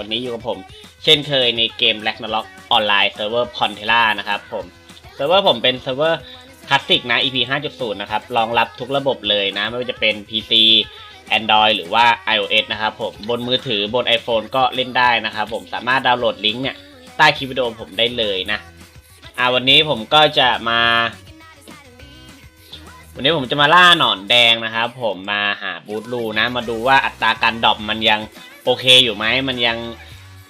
วันนี้อยู่กับผม เช่นเคยในเกม Ragnarok ออนไลน์เซิร์ฟเวอร์ Pontella นะครับผมเซิร์ฟเวอร์ผมเป็นเซิร์ฟเวอร์คลาสสิกนะ EP 5.0 นะครับ รองรับทุกระบบเลยนะ ไม่ว่าจะเป็น PC Android หรือว่า iOS นะครับผมบนมือถือบน iPhone ก็เล่นได้นะครับผมสามารถดาวน์โหลดลิงก์เนี่ยใต้คลิปวิดีโอผมได้เลยนะอ่าวันนี้ผมก็จะมา วันนี้ผมจะมาล่าหนอนแดงนะครับผมมาหาบูทลูนะ มาดูว่าอัตราการดรอปมันยัง โอเคอยู่ไหมมันยัง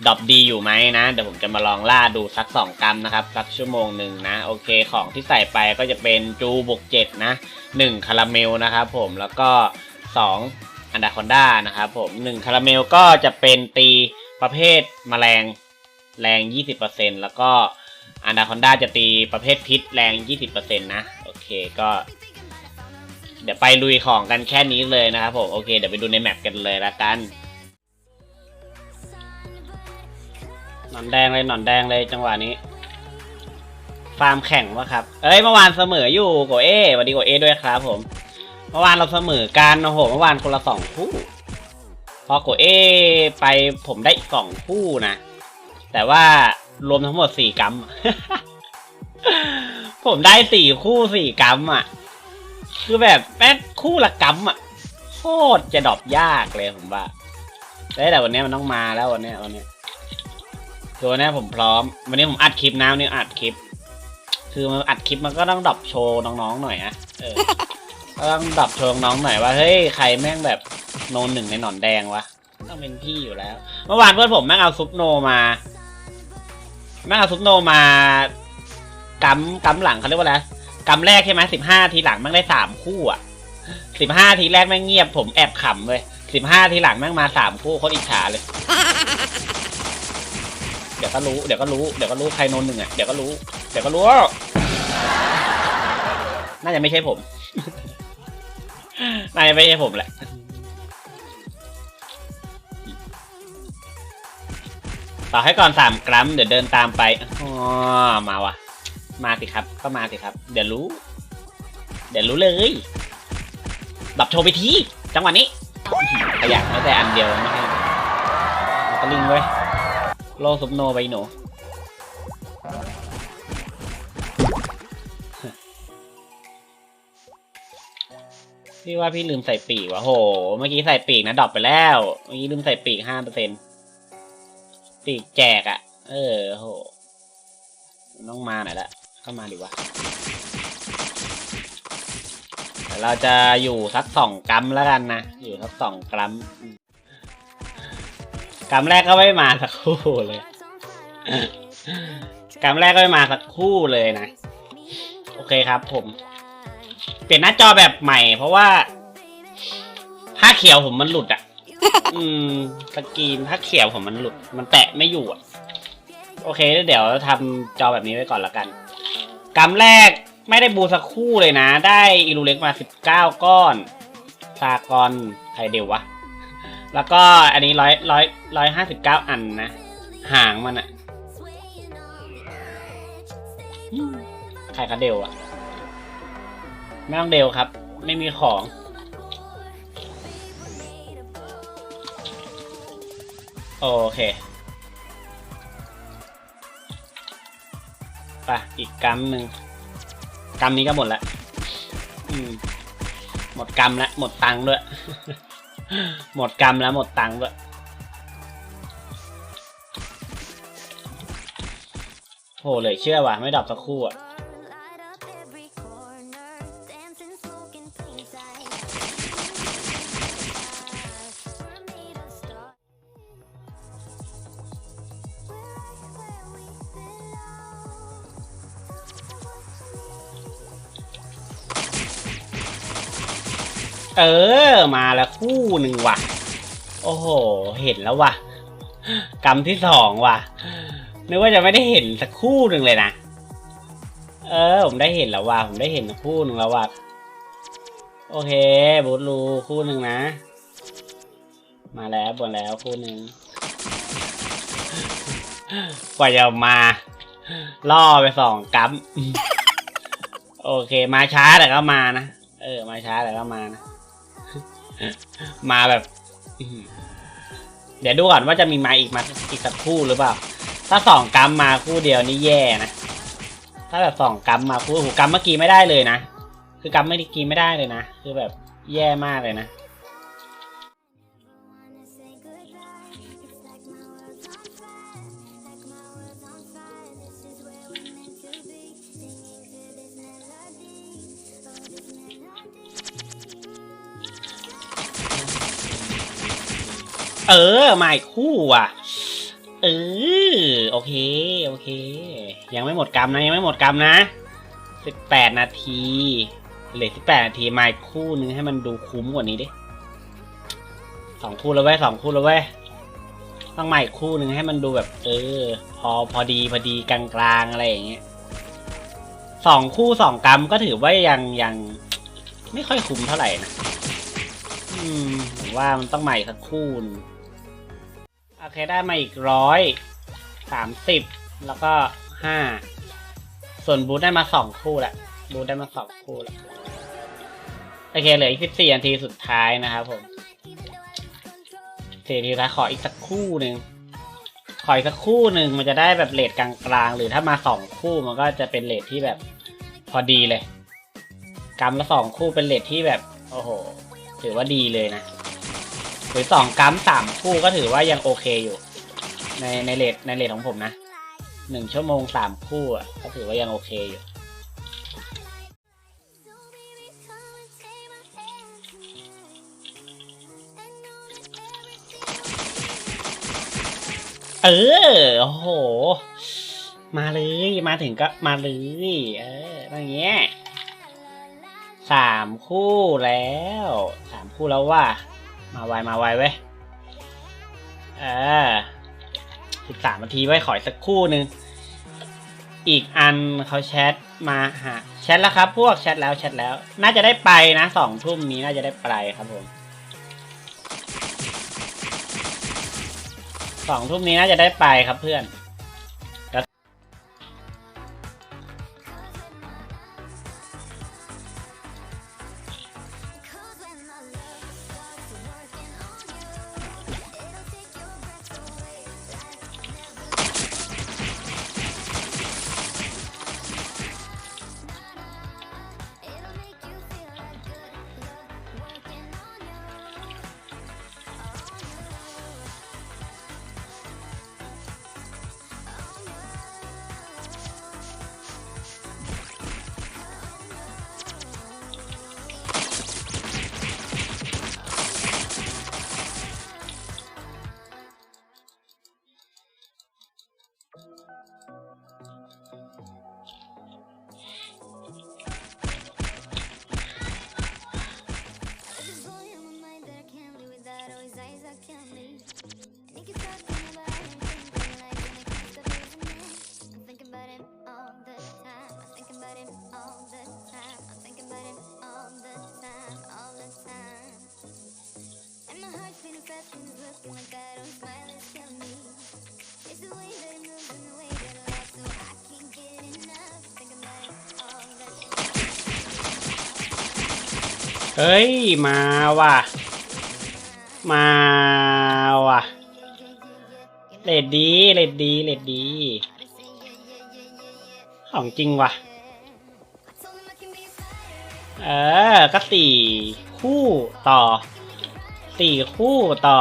ดรอปดีอยู่ไหมนะ เดี๋ยวผมจะมาลองล่าดูสัก 2 กรัมนะครับ สักชั่วโมงหนึ่งนะ โอเคของที่ใส่ไปก็จะเป็นจูบกเจ็ดนะ1คาราเมลนะครับผมแล้วก็ 2 อันดาคอนด้านะครับผม1คาราเมลก็จะเป็นตีประเภทแมลงแรง 20%แล้วก็อันดาคอนด้าจะตีประเภทพิษแรง 20%นะโอเคก็ เดี๋ยวไปลุยของกันแค่นี้เลยนะครับผมโอเคเดี๋ยวไปดูในแมปกันเลยละกัน หนอนแดงเลยหนอนแดงเลยจังหวะนี้ ฟาร์มแข่งวะครับ เอ้ยเมื่อวานเสมออยู่โกเอสวัสดีโกเอด้วยครับ ผม เมื่อวานเราเสมอกันโอ้โหเมื่อวานคนละสองคู่ พอโกเอไปผมได้อีกสองคู่นะแต่ว่ารวมทั้งหมดสี่กัมผมได้สี่คู่สี่กัมอะ คือแบบแม่งคู่ละกัมอะโคตรจะดรอปยากเลยผมว่าเอ้ยแต่วันนี้มันต้องมาแล้ววันนี้วันนี้ ตัวนี้ผมพร้อม วันนี้ผมอัดคลิปนะวันนี้อัดคลิป คือมันอัดคลิปมันก็ต้องดรอปโชว์น้องๆหน่อยนะเออก็ต้องดรอปโชว์น้องๆหน่อยว่าเฮ้ยใครแม่งแบบโนนหนึ่งในหนอนแดงวะต้องเป็นพี่อยู่แล้ว เมื่อวานเพื่อนผมแม่งเอาซุปโนมาแม่งเอาซุปโนมากำกำหลังเขาเรียกว่าอะไรกำแรกใช่ไหมสิบห้าทีหลังแม่งได้สามคู่อะสิบห้าทีแรกแม่งเงียบผมแอบขำเลยสิบห้าทีหลังแม่งมาสามคู่โคตรอิจฉาเลย เดี๋ยวก็รู้ เดี๋ยวก็รู้ เดี๋ยวก็รู้ใครโนนหนึ่งอะ เดี๋ยวก็รู้ เดี๋ยวก็รู้ น่าจะไม่ใช่ผม น่าจะไม่ใช่ผมแหละ ต่อให้ก่อนสามกรัม เดี๋ยวเดินตามไปอ๋อมาวะมาสิครับ ก็มาสิครับ เดี๋ยวรู้ เดี๋ยวรู้เลย ดับโชว์ไปที จังหวะนี้ขยะไม่แต่อันเดียวไม่ให้เอาตะลิงไว้ย โลซุปโนไปหนูพี่ว่าพี่ลืมใส่ปีกวะโห เมื่อกี้ใส่ปีกนะดรอปไปแล้ว เมื่อกี้ลืมใส่ปีกห้าเปอร์เซ็นปีกแจกอะ่ะ เออโหต้องมาหน่อยละเข้ามาดีวะเดี๋ยวเราจะอยู่สักสองกรัมแล้วกันนะ อยู่สักสองกรัม กรัมแรกก็ไม่มาสักครู่เลย กรัมแรกก็ไม่มาสักครู่เลยนะ โอเคครับผม เปลี่ยนหน้าจอแบบใหม่ เพราะว่าผ้าเขียวผมมันหลุดอะ อืมสกรีนผ้าเขียวผมมันหลุด มันแตะไม่อยู่อะ โอเค เดี๋ยวทำจอแบบนี้ไว้ก่อนละกันกำแรกไม่ได้บูสักคู่เลยนะ ได้อิรูเล็กมาสิบเก้าก้อนซากอนไคเดววะ แล้วก็อันนี้ร้อยร้อยร้อยห้าสิบเก้าอันนะ หางมันอะอืมใครคะเดวอะไม่ต้องเดวครับ ไม่มีของ โอเค ไป อีกกำหนึ่งกำนี้ก็หมดละอืมหมดกำแล้วหมดตังค์ด้วย หมดกรรมแล้วหมดตังค์ด้วยโหเลยเชื่อว่ะ ไม่ดับสักคู่อะ เออ มาแล้วคู่หนึ่งว่ะ โอ้โห เห็นแล้วว่ะกำที่สองว่ะ นึกว่าจะไม่ได้เห็นสักคู่หนึ่งเลยนะ เออ ผมได้เห็นแล้วว่ะ ผมได้เห็นคู่หนึ่งแล้วว่ะ โอเค บูทลูคู่หนึ่งนะ มาแล้วบนแล้วคู่หนึ่งกว่าจะมาล่อไปสองกัมโอเค มาช้าแต่ก็มานะ เออ มาช้าแต่ก็มานะ มาแบบเดี๋ยวดูก่อนว่าจะมีมาอีกมาอีกสักคู่หรือเปล่า ถ้าสองกัมมาคู่เดียวนี่แย่นะ ถ้าแบบสองกัมมาคู่หูกัมเมื่อกี้ไม่ได้เลยนะ คือกัมเม่อกี้ไม่ได้เลยนะ คือแบบแย่มากเลยนะ เออมาอีกคู่ว่ะ เออ โอเค โอเค ยังไม่หมดกรรมนะ ยังไม่หมดกรรมนะสิบแปดนาทีเหลือสิบแปดนาทีมาอีกคู่นึงให้มันดูคุ้มกว่านี้ดิสองคู่แล้วเว้ยสองคู่แล้วเว้ยต้องมาอีกคู่นึงให้มันดูแบบ เออ พอพอดีพอดีกลางๆอะไรอย่างเงี้ยสองคู่สองกรรมก็ถือว่ายังยังไม่ค่อยคุ้มเท่าไหร่นะ อืมว่ามันต้องใหม่สักคู่นึง เคได้มาอีกร้อยสามสิบแล้วก็ห้าส่วนบูธได้มาสองคู่แหละบูธได้มาสองคู่แหละโอเคเหลืออีกสิบสี่นาทีสุดท้ายนะครับผมสี่นาทีสุดท้ายขออีกสักคู่หนึ่งขออีกสักคู่หนึ่งมันจะได้แบบเลทกลางๆ หรือถ้ามาสองคู่มันก็จะเป็นเลทที่แบบพอดีเลยกำละสองคู่เป็นเลทที่แบบ โอ้โห ถือว่าดีเลยนะ หรือสองกัมสามคู่ก็ถือว่ายังโอเคอยู่ ในในเลทในเลทของผมนะหนึ่งชั่วโมงสามคู่อะก็ถือว่ายังโอเคอยู่เออ โอ้โห มาเลย มาถึงก็มาเลย เอออย่างเงี้ยสามคู่แล้ว สามคู่แล้วว่า มาไวมาไวเว้ยเออสิบสามนาทีไว้ขออีกสักคู่หนึ่งอีกอันเขาแชทมาหาแชทแล้วครับ พวกแชทแล้วแชทแล้ว น่าจะได้ไปนะสองทุ่มนี้น่าจะได้ไปครับผมสองทุ่มนี้น่าจะได้ไปครับเพื่อน เฮ้ย มาว่ะ มาว่ะ เลดดีเลดดีเลดดี ของจริงว่ะ เออ ก็สี่คู่ต่อสี่คู่ต่อ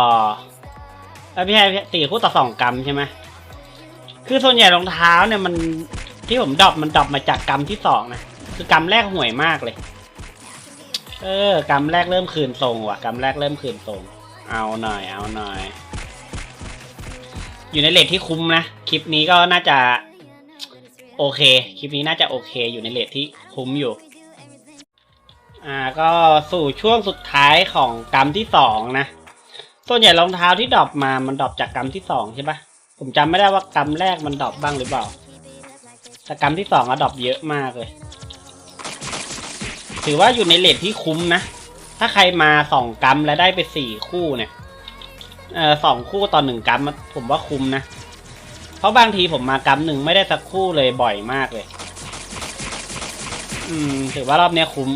เอ้ยไม่ใช่ไม่ใช่สี่คู่ต่อสองกรัมใช่ไหมคือส่วนใหญ่รองเท้าเนี่ยมันที่ผมดรอปมันดรอปมาจากกรัมที่สองนะ คือกรัมแรกห่วยมากเลย เออกรัมแรกเริ่มคืนทรงว่ะกรัมแรกเริ่มคืนทรง เอาหน่อย เอาหน่อย อยู่ในเลทที่คุ้มนะ คลิปนี้ก็น่าจะ โอเค คลิปนี้น่าจะโอเค อยู่ในเลทที่คุ้มอยู่ อ่าก็สู่ช่วงสุดท้ายของกรรมที่สองนะ ส่วนใหญ่รองเท้าที่ดรอปมามันดรอปจากกรรมที่สองใช่ปะผมจำไม่ได้ว่ากรรมแรกมันดรอปบ้างหรือเปล่าแต่กรรมที่สองอะดรอปเยอะมากเลย ถือว่าอยู่ในเลทที่คุ้มนะ ถ้าใครมาสองกรรมแล้วได้ไปสี่คู่เนี่ยเออสองคู่ต่อหนึ่งกรรมผมว่าคุ้มนะ เพราะบางทีผมมากรรมหนึ่งไม่ได้สักคู่เลยบ่อยมากเลย อืม ถือว่ารอบนี้คุ้ม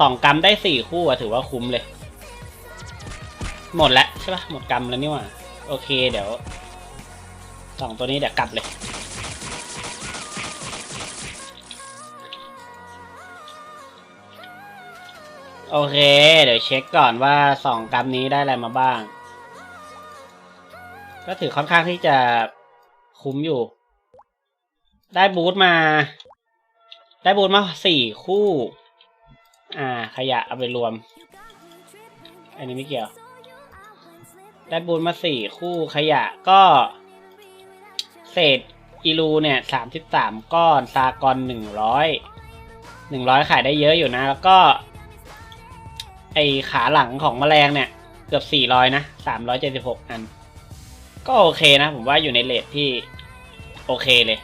สองกัมได้สี่คู่อะถือว่าคุ้มเลย หมดแล้วใช่ปะหมดกรรมแล้วนี่หว่า โอเคเดี๋ยวสองตัวนี้เดี๋ยวกลับเลย โอเค เดี๋ยวเช็คก่อนว่าสองกรรมนี้ได้อะไรมาบ้าง ก็ถือค่อนข้างที่จะคุ้มอยู่ ได้บูทมา ได้บูทมาสี่คู่ อ่า ขยะเอาไปรวม อันนี้ไม่เกี่ยว ได้บูทมาสี่คู่ขยะก็ เศษอีลูเนี่ยสามสิบสามก้อนซากอนหนึ่งร้อยหนึ่งร้อยขายได้เยอะอยู่นะ แล้วก็ ไอขาหลังของแมลงเนี่ย เกือบสี่ร้อยนะสามร้อยเจ็ดสิบหกอัน ก็โอเคนะ ผมว่าอยู่ในเลทที่โอเคเลย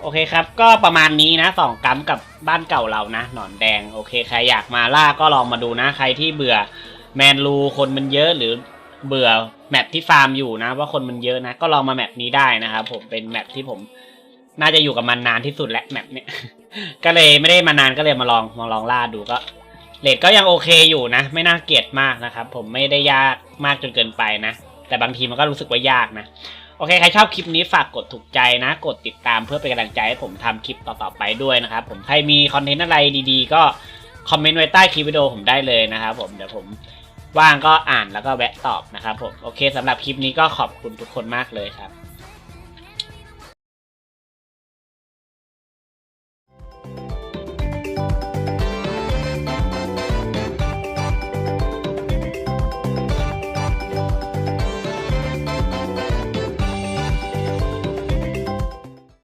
โอเคครับ ก็ประมาณนี้นะสองกัมกับบ้านเก่าเรานะ หนอนแดง โอเค ใครอยากมาล่าก็ลองมาดูนะ ใครที่เบื่อแมนรูคนมันเยอะหรือเบื่อแมปที่ฟาร์มอยู่นะ ว่าคนมันเยอะนะ ก็ลองมาแมปนี้ได้นะครับผมเป็นแมปที่ผมน่าจะอยู่กับมันนานที่สุดและแมปเนี้ยก็เลยไม่ได้มานานก็เลยมาลองมาลองล่าดูก็ เลทก็ยังโอเคอยู่นะ ไม่น่าเกลียดมากนะครับ ผมไม่ได้ยากมากจนเกินไปนะ แต่บางทีมันก็รู้สึกว่ายากนะ โอเค ใครชอบคลิปนี้ฝากกดถูกใจนะ กดติดตามเพื่อเป็นกำลังใจให้ผมทำคลิปต่อๆไปด้วยนะครับ ผมใครมีคอนเทนต์อะไรดีๆ ก็คอมเมนต์ไว้ใต้คลิปวิดีโอผมได้เลยนะครับผมเดี๋ยวผมว่างก็อ่านแล้วก็แวะตอบนะครับผมโอเคสำหรับคลิปนี้ก็ขอบคุณทุกคนมากเลยครับ